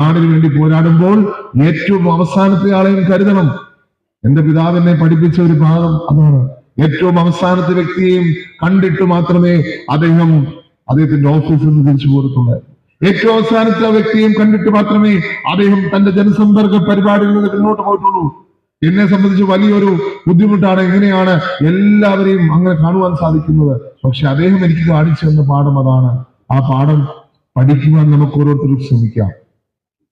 നാടിന് വേണ്ടി പോരാടുമ്പോൾ ഏറ്റവും അവസാനത്തെ ആളെയും കരുതണം. എന്റെ പിതാവിനെ പഠിപ്പിച്ച ഒരു ഭാഗം അതാണ്. ഏറ്റവും അവസാനത്തെ വ്യക്തിയെയും കണ്ടിട്ട് മാത്രമേ അദ്ദേഹം അദ്ദേഹത്തിന്റെ ഓഫീസിൽ നിന്ന് തിരിച്ചു പോരത്തുള്ളായിരുന്നു ഏറ്റവും അവസാനത്തെ വ്യക്തിയെയും കണ്ടിട്ട് മാത്രമേ അദ്ദേഹം തന്റെ ജനസമ്പർക്ക പരിപാടിയിൽ നിന്ന് മുന്നോട്ട് പോയിട്ടുള്ളൂ എന്നെ സംബന്ധിച്ച് വലിയൊരു ബുദ്ധിമുട്ടാണ് എങ്ങനെയാണ് എല്ലാവരെയും അങ്ങനെ കാണുവാൻ സാധിക്കുന്നത്. പക്ഷെ അദ്ദേഹം എനിക്ക് കാണിച്ചു തന്ന പാഠം അതാണ്. ആ പാഠം പഠിക്കുവാൻ നമുക്ക് ഓരോരുത്തരും ശ്രമിക്കാം.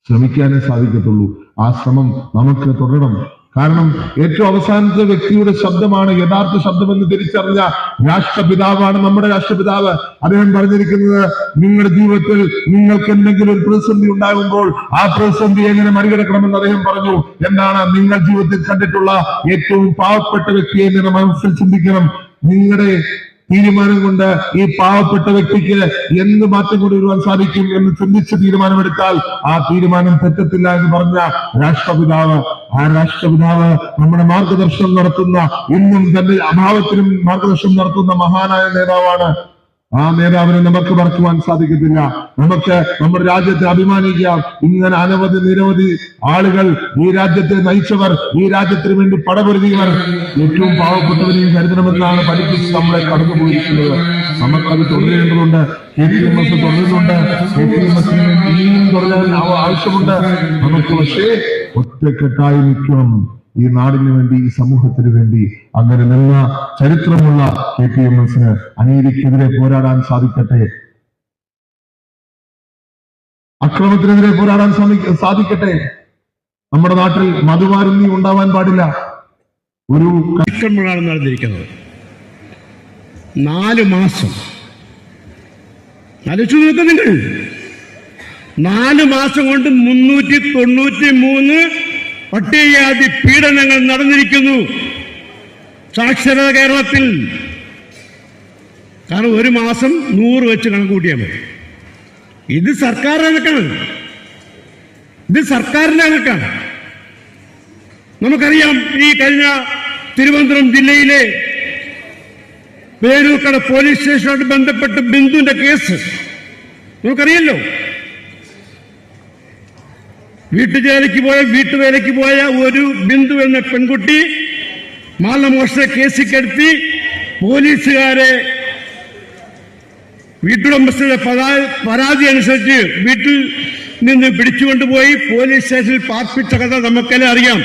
ശ്രമിക്കാനേ സാധിക്കത്തുള്ളൂ. ആ ശ്രമം നമുക്ക് തുടരണം. കാരണം ഏറ്റവും അവസാനത്തെ വ്യക്തിയുടെ ശബ്ദമാണ് യഥാർത്ഥ ശബ്ദമെന്ന് തിരിച്ചറിഞ്ഞ രാഷ്ട്രപിതാവാണ് നമ്മുടെ രാഷ്ട്രപിതാവ്. അദ്ദേഹം പറഞ്ഞിരിക്കുന്നത് നിങ്ങളുടെ ജീവിതത്തിൽ നിങ്ങൾക്ക് എന്തെങ്കിലും ഒരു പ്രതിസന്ധി ഉണ്ടാകുമ്പോൾ ആ പ്രതിസന്ധി എങ്ങനെ മറികടക്കണമെന്ന് അദ്ദേഹം പറഞ്ഞു. എന്താണ് നിങ്ങൾ ജീവിതത്തിൽ കണ്ടിട്ടുള്ള ഏറ്റവും പാവപ്പെട്ട വ്യക്തിയെ നിങ്ങൾ മനസ്സിൽ ചിന്തിക്കണം. നിങ്ങളുടെ തീരുമാനം കൊണ്ട് ഈ പാവപ്പെട്ട വ്യക്തിക്ക് എന്ത് മാറ്റം കൊണ്ടുവരുവാൻ സാധിക്കും എന്ന് ചിന്തിച്ച് തീരുമാനമെടുത്താൽ ആ തീരുമാനം തെറ്റത്തില്ല എന്ന് പറഞ്ഞ രാഷ്ട്രപിതാവ് ആ രാഷ്ട്രപിതാവ് നമ്മുടെ മാർഗദർശനം നടത്തുന്ന ഇന്നും തന്റെ അഭാവത്തിനും മാർഗദർശനം നടത്തുന്ന മഹാനായ നേതാവാണ് ആ നേതാവിനെ നമുക്ക് മറക്കുവാൻ സാധിക്കത്തില്ല. നമുക്ക് നമ്മുടെ രാജ്യത്തെ അഭിമാനിക്കാം. ഇങ്ങനെ അനവധി നിരവധി ആളുകൾ ഈ രാജ്യത്തെ നയിച്ചവർ ഈ രാജ്യത്തിന് വേണ്ടി പടപൊരുതിയവർ ഏറ്റവും പാവപ്പെട്ടവരെയും കരുതണമെന്നാണ് പഠിപ്പിച്ച് നമ്മളെ കടന്നുപോയിരിക്കുന്നത്. നമുക്കത് തുടരേണ്ടതുണ്ട്. കെ ടി എം എസ് തുടരുന്നുണ്ട്. കെ ടി എം എസിന് ഇനിയും തുടരാൻ ആവ- ആവശ്യമുണ്ട്. നമുക്ക് പക്ഷേ ഒറ്റക്കെട്ടായി നിൽക്കണം. ഈ നാടിന് വേണ്ടി ഈ സമൂഹത്തിന് വേണ്ടി അങ്ങനെ നല്ല ചരിത്രമുള്ള കെ പി എം എസിന് അനീതിക്കെതിരെ പോരാടാൻ സാധിക്കട്ടെ. അക്രമത്തിനെതിരെ പോരാടാൻ സാധിക്കട്ടെ. നമ്മുടെ നാട്ടിൽ മധുമാരുന്നി ഉണ്ടാവാൻ പാടില്ല. ഒരു അതിക്രമങ്ങളാണ് നടന്നിരിക്കുന്നത്. നാല് മാസം. ആലോചിച്ചു നിങ്ങൾ. നാല് മാസം കൊണ്ട് മുന്നൂറ്റി തൊണ്ണൂറ്റി മൂന്ന് പട്ടികജാതി പീഡനങ്ങൾ നടന്നിരിക്കുന്നു. സാക്ഷരത കേരളത്തിൽ. കാരണം ഒരു മാസം നൂറ് വെച്ച് കണക്കൂട്ടിയാൽ മതി. ഇത് സർക്കാരിന്റെ കണക്കാണ്. ഇത് സർക്കാരിന്റെ കണക്കാണ്. നമുക്കറിയാം ഈ കഴിഞ്ഞ തിരുവനന്തപുരം ജില്ലയിലെ പേരൂർക്കട പോലീസ് സ്റ്റേഷനുമായിട്ട് ബന്ധപ്പെട്ട് ബിന്ദുവിന്റെ കേസ്. നമുക്കറിയല്ലോ. വീട്ടുജോലിക്ക് പോയ വീട്ടുവേലയ്ക്ക് പോയ ഒരു ബിന്ദു എന്ന പെൺകുട്ടി മാലമോഷണ കേസിക്കെടുത്തി പോലീസുകാരെ വീട്ടുടമസ്ഥരുടെ പരാ- പരാതി അനുസരിച്ച് വീട്ടിൽ നിന്ന് പിടിച്ചുകൊണ്ടുപോയി പോലീസ് സ്റ്റേഷനിൽ പാർപ്പിച്ച കഥ നമുക്കെല്ലാം അറിയാം.